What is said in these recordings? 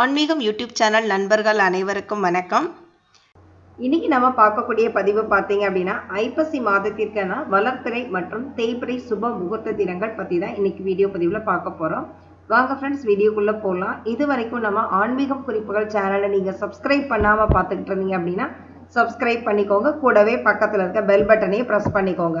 ஆன்மீகம் YouTube channel நண்பர்கள் அனைவருக்கும் வணக்கம். இன்னைக்கு நம்ம பார்க்கக்கூடிய பதிவு பார்த்தீங்க அப்படின்னா ஐப்பசி மாதத்திற்கான வளர்ப்பிறை மற்றும் தேய்பிறை சுப முகூர்த்த தினங்கள் பற்றி தான் இன்னைக்கு வீடியோ பதிவில் பார்க்க போகிறோம் வாங்க ஃப்ரெண்ட்ஸ் வீடியோக்குள்ளே போகலாம் இது வரைக்கும் நம்ம ஆன்மீகம் குறிப்புகள் சேனலை நீங்கள் சப்ஸ்கிரைப் பண்ணாமல் பார்த்துக்கிட்டு இருந்தீங்க அப்படின்னா சப்ஸ்கிரைப் பண்ணிக்கோங்க. கூடவே பக்கத்தில் இருக்க பெல் பட்டனையும் ப்ரெஸ் பண்ணிக்கோங்க.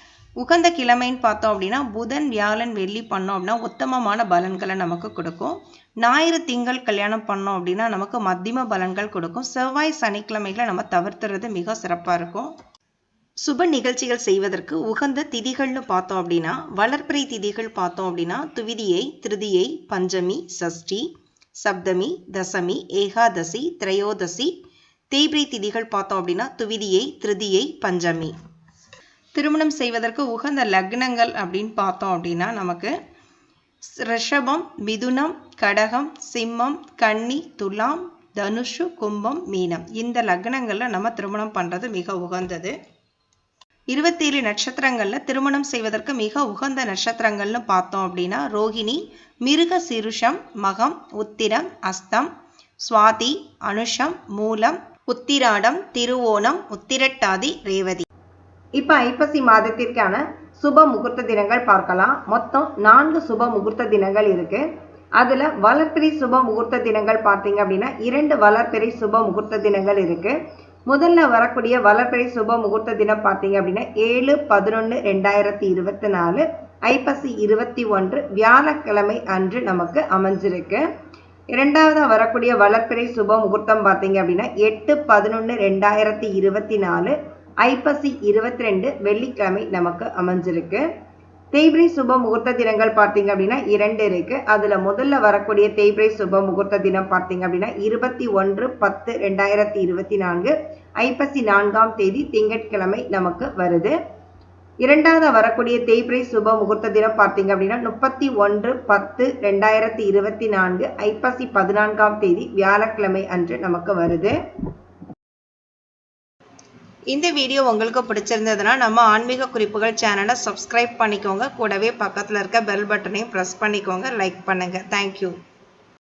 உகந்த கிழமைன்னு பார்த்தோம் அப்படின்னா புதன் வியாழன் வெள்ளி பண்ணோம் அப்படின்னா உத்தமமான பலன்களை நமக்கு கொடுக்கும். ஞாயிறு திங்கள் கல்யாணம் பண்ணோம் அப்படின்னா நமக்கு மத்தியம பலன்கள் கொடுக்கும். செவ்வாய் சனிக்கிழமைகளை நம்ம தவிர்த்துறது மிக சிறப்பாக இருக்கும். சுப நிகழ்ச்சிகள் செய்வதற்கு உகந்த திதிகள்னு பார்த்தோம் அப்படின்னா வளர்ப்பிறை திதிகள் பார்த்தோம் அப்படின்னா துவிதியை திருதியை பஞ்சமி சஷ்டி சப்தமி தசமி ஏகாதசி திரையோதசி தேய்பிரை திதிகள் பார்த்தோம் அப்படின்னா துவிதியை திருதியை பஞ்சமி. திருமணம் செய்வதற்கு உகந்த லக்னங்கள் அப்படின்னு பார்த்தோம் அப்படின்னா நமக்கு ரிஷபம் மிதுனம் கடகம் சிம்மம் கன்னி துலாம் தனுஷு கும்பம் மீனம். இந்த லக்னங்களில் நம்ம திருமணம் பண்ணுறது மிக உகந்தது. இருபத்தேழு நட்சத்திரங்களில் திருமணம் செய்வதற்கு மிக உகந்த நட்சத்திரங்கள்னு பார்த்தோம் அப்படின்னா ரோகிணி மிருக சிருஷம் மகம் உத்திரம் அஸ்தம் சுவாதி அனுஷம் மூலம் உத்திராடம் திருவோணம் உத்திரட்டாதி ரேவதி. இப்போ ஐப்பசி மாதத்திற்கான சுப முகூர்த்த தினங்கள் பார்க்கலாம். மொத்தம் நான்கு சுப முகூர்த்த தினங்கள் இருக்கு. அதில் வளர்ப்பிறை சுப முகூர்த்த தினங்கள் பார்த்தீங்க அப்படின்னா இரண்டு வளர்ப்பிறை சுப முகூர்த்த தினங்கள் இருக்கு. முதல்ல வரக்கூடிய வளர்ப்பிறை சுப முகூர்த்த தினம் பார்த்தீங்க அப்படின்னா ஏழு பதினொன்று ரெண்டாயிரத்தி இருபத்தி நாலு ஐப்பசி இருபத்தி ஒன்று வியாழக்கிழமை அன்று நமக்கு அமைஞ்சிருக்கு. இரண்டாவதாக வரக்கூடிய வளர்ப்பிறை சுப முகூர்த்தம் பார்த்தீங்க அப்படின்னா எட்டு பதினொன்று ரெண்டாயிரத்தி இருபத்தி நாலு ஐப்பசி இருபத்தி ரெண்டு வெள்ளிக்கிழமை நமக்கு அமைஞ்சிருக்கு. தேய்பிரை சுப முகூர்த்த தினங்கள் பார்த்தீங்க அப்படின்னா இரண்டு இருக்கு. அதுல முதல்ல வரக்கூடிய தேய்பிரை சுப முகூர்த்த தினம் பார்த்தீங்க அப்படின்னா இருபத்தி ஒன்று பத்து ரெண்டாயிரத்தி இருபத்தி நான்கு. ஐப்பசி நான்காம் தேதி திங்கட்கிழமை நமக்கு வருது. இரண்டாவது வரக்கூடிய தேய்பிரை சுப முகூர்த்த தினம் பார்த்தீங்க அப்படின்னா முப்பத்தி ஒன்று பத்து ரெண்டாயிரத்தி இருபத்தி நான்கு. ஐப்பசி பதினான்காம் தேதி வியாழக்கிழமை அன்று நமக்கு வருது. இந்த வீடியோ உங்களுக்கு பிடிச்சிருந்ததுன்னா நம்ம ஆன்மீக குறிப்புகள் சேனலை சப்ஸ்கிரைப் பண்ணிக்கோங்க. கூடவே பக்கத்தில் இருக்க பெல் பட்டனையும் ப்ரெஸ் பண்ணிக்கோங்க. லைக் பண்ணுங்கள் தேங்க்யூ